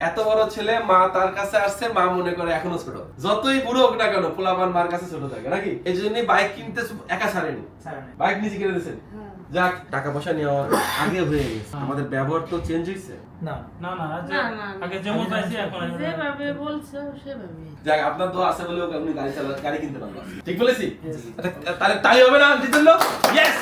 এত বড় ছেলে মা তার কাছে আসছে মা মনে করে এখনও ছোট। যতই বুড়ো হোক না কেন পোলাপান মার কাছে ছোট থাকে নাকি? এই জন্য বাইক কিনতে একা ছাড়েনি। বাইক নিজে কিনে দিয়েছেন? যাক টাকা পয়সা নেওয়ার আগে হয়ে গেছে। আমাদের ব্যবহার তো চেঞ্জ হয়েছে। না না না। আগে যেমন পাইছি এখন যেভাবে বলছো সেভাবে যাক আপনার তো আছে বলেও আপনি গাড়ি চালা গাড়ি কিনতে পারবেন। ঠিক বলেছি? আচ্ছা, তাহলে তাই হবে না ইয়েস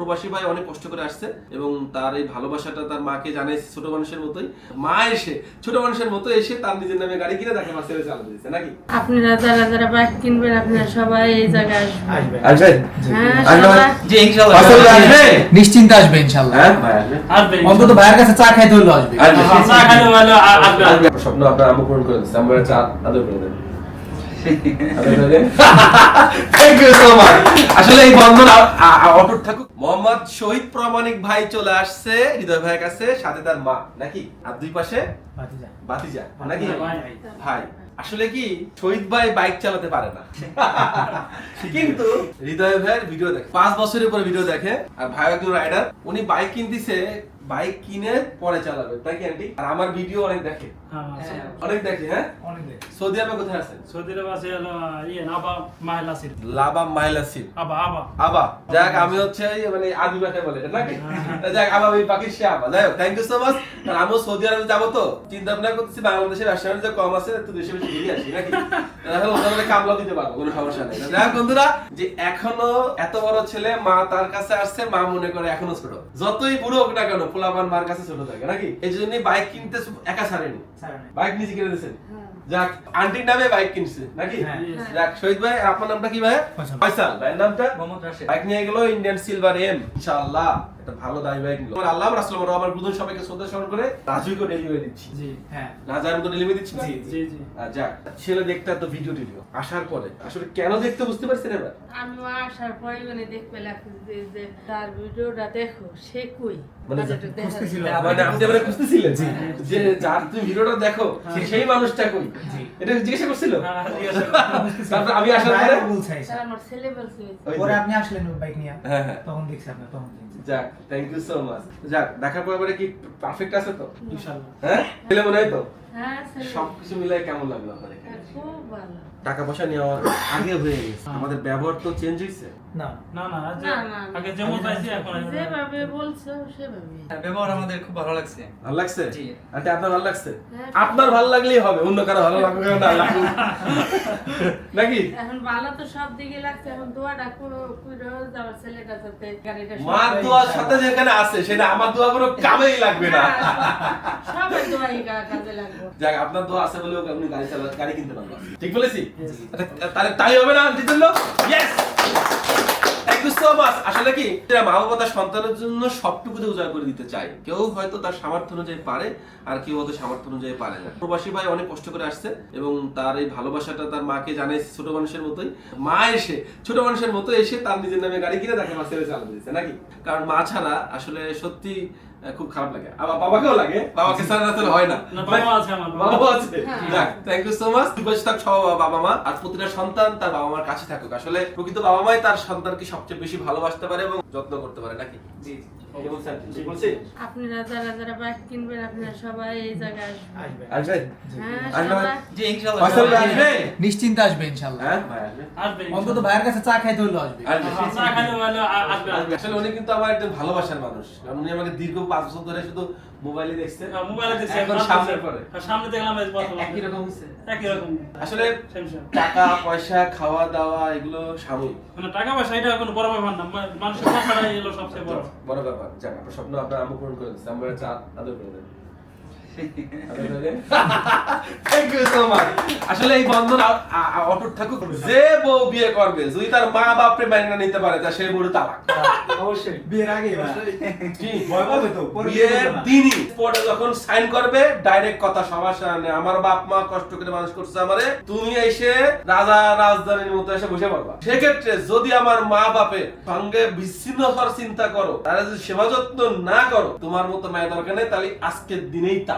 প্রবাসী ভাই অনেক কষ্ট করে আসছে এবং তার এই ভালোবাসাটা তার মাকে জানাইছে ছোট মানুষের মতোই। মা এসে ছোট মানুষের মতো এসে তার নিজের নামে গাড়ি কিনে তাকে মা ছেড়ে চালাতে দিচ্ছে নাকি? আপনারা যারা যারা বাইক কিনবেন আপনারা সবাই এই জায়গায় আসবেন। আসবে। আসবেন হ্যাঁ জি ইনশাআল্লাহ আসবে। নিশ্চিন্তে আসবে ইনশাআল্লাহ হ্যাঁ ভাই আসবে। অন্তত ভাইয়ের কাছে চা খাইতে হলেও আসবে। হ্যাঁ, চা খাইলে ভালো, আসবে, আসবে। স্বপ্ন আপনার আমু পূরণ করে দিচ্ছে আমরা চা আদর করে দেন আসলে এই বন্ধন অটুট থাকুক। মোহাম্মদ শহীদ প্রমাণিক ভাই চলে আসছে হৃদয় ভাইয়ের কাছে সাথে তার মা নাকি? আর দুই পাশে? বাতিজা নাকি? ভাই। ভাই। আসলে কি শহীদ ভাই বাইক চালাতে পারে না। কিন্তু হৃদয় ভাইয়ের ভিডিও দেখে পাঁচ বছরের পরে ভিডিও দেখে আর ভাই একজন রাইডার উনি বাইক কিনতেছে বাইক কিনে পরে চালাবে তাই কি আন্টি আর আমার ভিডিও অনেক দেখে। হ্যাঁ, আচ্ছা। অনেক দেখে হ্যাঁ? অনেক দেখ। সৌদি আরবে কোথায় আছেন সৌদি আরব আছে ইয়ে, আবা মাহিলা সিট। লাবা মাইলাসিপ আবা, আবা। আবা। যাক আমি হচ্ছে মানে আদি ভাষায় বলে এটা নাকি যাক আবা ওই পাখির সে আবা। যাই হোক থ্যাংক ইউ সো মাচ আর আমিও সৌদি আরবে যাব তো। চিন্তা ভাবনা করতেছি বাংলাদেশের ব্যবসা বাণিজ্য কম আছে একটু দেশে বেশি ঘুরে আসি নাকি? তাহলে ওখানে কামলা দিতে পারব কোনো সমস্যা নেই। যাই হোক বন্ধুরা যে এখনও এত বড় ছেলে মা তার কাছে আসছে মা মনে করে এখনও ছোট। যতই বুড়ো হোক না কেন পোলাপান মার কাছে ছোট থাকে নাকি? এই জন্যই বাইক কিনতে একা ছাড়েনি। বাইক নিজে কিনে দিয়েছেন? হ্যাঁ। যাক আন্টির নামে বাইক কিনছে নাকি? হ্যাঁ। যাক শহীদ ভাই আপনার নামটা কি ভাই। ফয়সাল। ভাইয়ের নামটা? মোহাম্মদ রাশেদ। বাইক নিয়ে গেল ইন্ডিয়ান সিলভার এম ইনশাআল্লাহ। এটা ভালো দামি বাইক নিল। আমার আল্লাহ রাসূল আমার গুরুজন সবাইকে শ্রদ্ধা স্মরণ করে রাজুইকে ডেলিভারি দিচ্ছি। জি হ্যাঁ। রাজার মতো ডেলিভারি দিচ্ছি? জি, জি। যাক ছেলে দেখতে তো ভিডিও টিডিও আসার পরে আসলে কেন দেখতে বুঝতে পারছেন এবার? আমি আসার পরে মানে দেখতে যে তার ভিডিওটা দেখো সে কই? মানে মানে একটু দেখা খুঁজতেছিল। যায়। আপনি এবারে খুঁজতেছিলেন? যে যার তুমি ভিডিওটা দেখো সেই মানুষটা কই? এটা জিজ্ঞাসা করছিল? হ্যাঁ, তারপর আমি আসার পরে ভাইয়েরও বলছে আইসা। স্যার, আমার ছেলে বলছে। পরে আপনি আসলেন বাইক নিয়ে। হ্যাঁ হ্যাঁ। তখন দেখছি আপনার তখন দেখছি। যাক থ্যাংক ইউ সো মাচ যাক দেখার পরে কি পারফেক্ট আছে তো? ইনশাআল্লাহ। হ্যাঁ? ছেলে মনে হয় তো? হ্যাঁ সবকিছু মিলাই কেমন লাগল আপনার এখানে? হ্যাঁ, ভালো। টাকা পয়সা নেওয়ার আগে হয়ে গেছে। আমাদের ব্যবহার তো চেঞ্জ হয়েছে। না না, না। আগে যেমন পাইছি এখন যেভাবে বলছো সেভাবে হ্যাঁ, ব্যবহার আমাদের খুব ভালো লাগছে। ভালো লাগছে? জি। আন্টি আপনার ভালো লাগছে? হ্যাঁ। আপনার ভালো। লাগলেই হবে অন্য কারও ভালো লাগবে না লাগুক নাকি? এখন ভালো তো সব দিকে লাগছে এখন দোয়াটা করে যাওয়ার ছেলেটা যাতে গাড়িটা মার দোয়ার সাথে যেখানে আছে সেটা আমার দোয়া কোনো কামেই লাগবে না। সবাই দোয়াই কাজে লাগবে। যাক আপনার দোয়া আছে বলেও আপনি গাড়ি চালা গাড়ি কিনতে পারবেন। ঠিক বলেছি? আচ্ছা, তাহলে তাই হবে না আন্টি জন্য? Yes thank you so much আসলে কি মা বাবা তার সন্তানের জন্য সবটুকুতে উজাড় করে দিতে চায়। কেউ হয়তো তার সামর্থ্য অনুযায়ী পারে আর কেউ হয়তো সামর্থ্য অনুযায়ী পারে না। প্রবাসী ভাই অনেক কষ্ট করে আসছে এবং তার এই ভালোবাসাটা তার মাকে জানাইছে ছোট মানুষের মতোই। মা এসে ছোট মানুষের মতো এসে তার নিজের নামে গাড়ি কিনে তাকে মা ছেড়ে চালাতে দিচ্ছে নাকি? কারণ মা ছাড়া আসলে সত্যি খুব খারাপ লাগে। আবার বাবাকেও লাগে। বাবাকে সারা রাত হয় না। বাবা আছে আমার, বাবা। বাবা আছে। হ্যাঁ। যাক থ্যাংক ইউ সো মাচ বসে থাক সব বাবা মা। আর প্রতিটা সন্তান তার বাবা মার কাছে থাকুক। আসলে প্রকৃত বাবা মাই তার সন্তানকে সবচেয়ে বেশি ভালোবাসতে পারে এবং যত্ন করতে পারে নাকি? জি বলছি? আপনারা যারা যারা বাইক কিনবেন আপনারা সবাই এই জায়গায় আসবেন? হ্যাঁ? নিশ্চিন্তে আসবে হ্যাঁ, অন্তত ভাইয়ের কাছে চা খাইতে আসবে। আসবে। হ্যাঁ, আসবে। আসলে উনি কিন্তু আমার একজন ভালোবাসার মানুষ। কারণ উনি আমাকে দীর্ঘ পাঁচ বছর ধরে শুধু মোবাইলে দেখছে। হ্যাঁ, মোবাইলে দেখছি, এখন এখন পরে হ্যাঁ, সামনে দেখলাম একই রকম একই রকম। আসলে। টাকা পয়সা খাওয়া দাওয়া এগুলো সাময়িক। মানে টাকা পয়সা এটা কোনো বড় ব্যাপার না। মানুষের কথাটাই এলো সবচেয়ে বড়। বড় ব্যাপার। যাক আপনার স্বপ্ন আপনার আমু পূরণ করে দিচ্ছে। আমরা চা আদর করে দেন থ্যাংক ইউ সো much. আসলে এই বন্ধন অটুট থাকুক। যে বউ বিয়ে করবে যদি তার মা বাপরে মেনে না নিতে পারে তা সে বড় তালাক। অবশ্যই। বিয়ের আগে কি? ভয় পাবে তো, বিয়ের। দিনই পরে যখন সাইন করবে ডাইরেক্ট কথা সবার সামনে আমার বাপ মা কষ্ট করে মানুষ করছে আমারে তুমি এসে রাজা রাজধানীর মতো এসে বসে পড়বা। সেক্ষেত্রে যদি আমার মা বাপের সঙ্গে বিচ্ছিন্ন হওয়ার চিন্তা করো তারা যদি সেবা যত্ন না করো তোমার মতো মায়ের দরকার নেই তাহলে আজকের দিনেই তা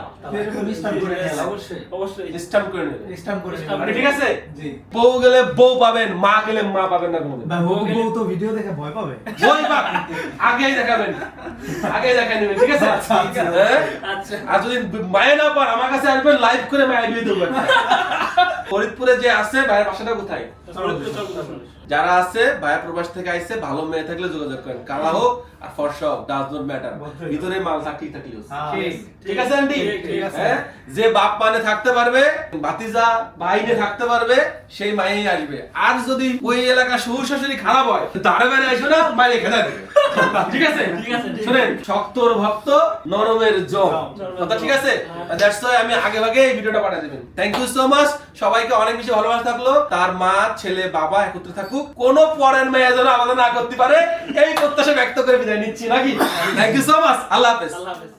করে অবশ্যই। অবশ্যই স্ট্যাম্প করে নেবে স্টাম্প করে ঠিক আছে? জি। বউ গেলে বউ পাবেন মা গেলে মা পাবেন না কোনোদিন। বউ বউ তো ভিডিও দেখে ভয় পাবে। ভয় আগেই দেখাবেন। আগেই দেখা নেবেন ঠিক আছে? আচ্ছা, আচ্ছা। হ্যাঁ? আচ্ছা। আর যদি মায়ে না পার আমার কাছে আসবেন লাইভ করে মায়ের বিয়ে দেবেন ফরিদপুরে যে আছে ভাইয়ের বাসাটা কোথায়? যারা আছে ভাইয়া প্রবাস থেকে আইছে ভালো মেয়ে থাকলে যোগাযোগ করেন। কালা হোক আর ফর্সা হোক ডাজ নট ম্যাটার ভিতরে মাল থাকলেই থাকলেও হ্যাঁ। ঠিক। ঠিক আছে আন্টি? ঠিক, ঠিক আছে। হ্যাঁ? যে বাপ মানে থাকতে পারবে ভাতিজা বাইরে থাকতে পারবে সেই মায়েই আসবে। আর যদি ওই এলাকার শ্বশুর শাশুড়ি খারাপ হয় তারে বেড়ে আসবে না মাইরে খেলা দেবে ঠিক আছে? ঠিক আছে, শুনেন শক্তর ভক্ত নরমের জম। কথা ঠিক আছে? দ্যাটস ওয়াই আমি আগে ভাগে এই ভিডিওটা পাঠিয়ে দেবেন। থ্যাংক ইউ সো মাচ সবাইকে অনেক বেশি ভালোবাসা থাকল। তার মা ছেলে বাবা একত্রে থাকুক কোনো পরের মেয়ে যেন আমাদের না করতে পারে এই প্রত্যাশা ব্যক্ত করে বিদায় নিচ্ছি নাকি? থ্যাংক ইউ সো মাচ আল্লাহ হাফেজ। আল্লাহ হাফেজ।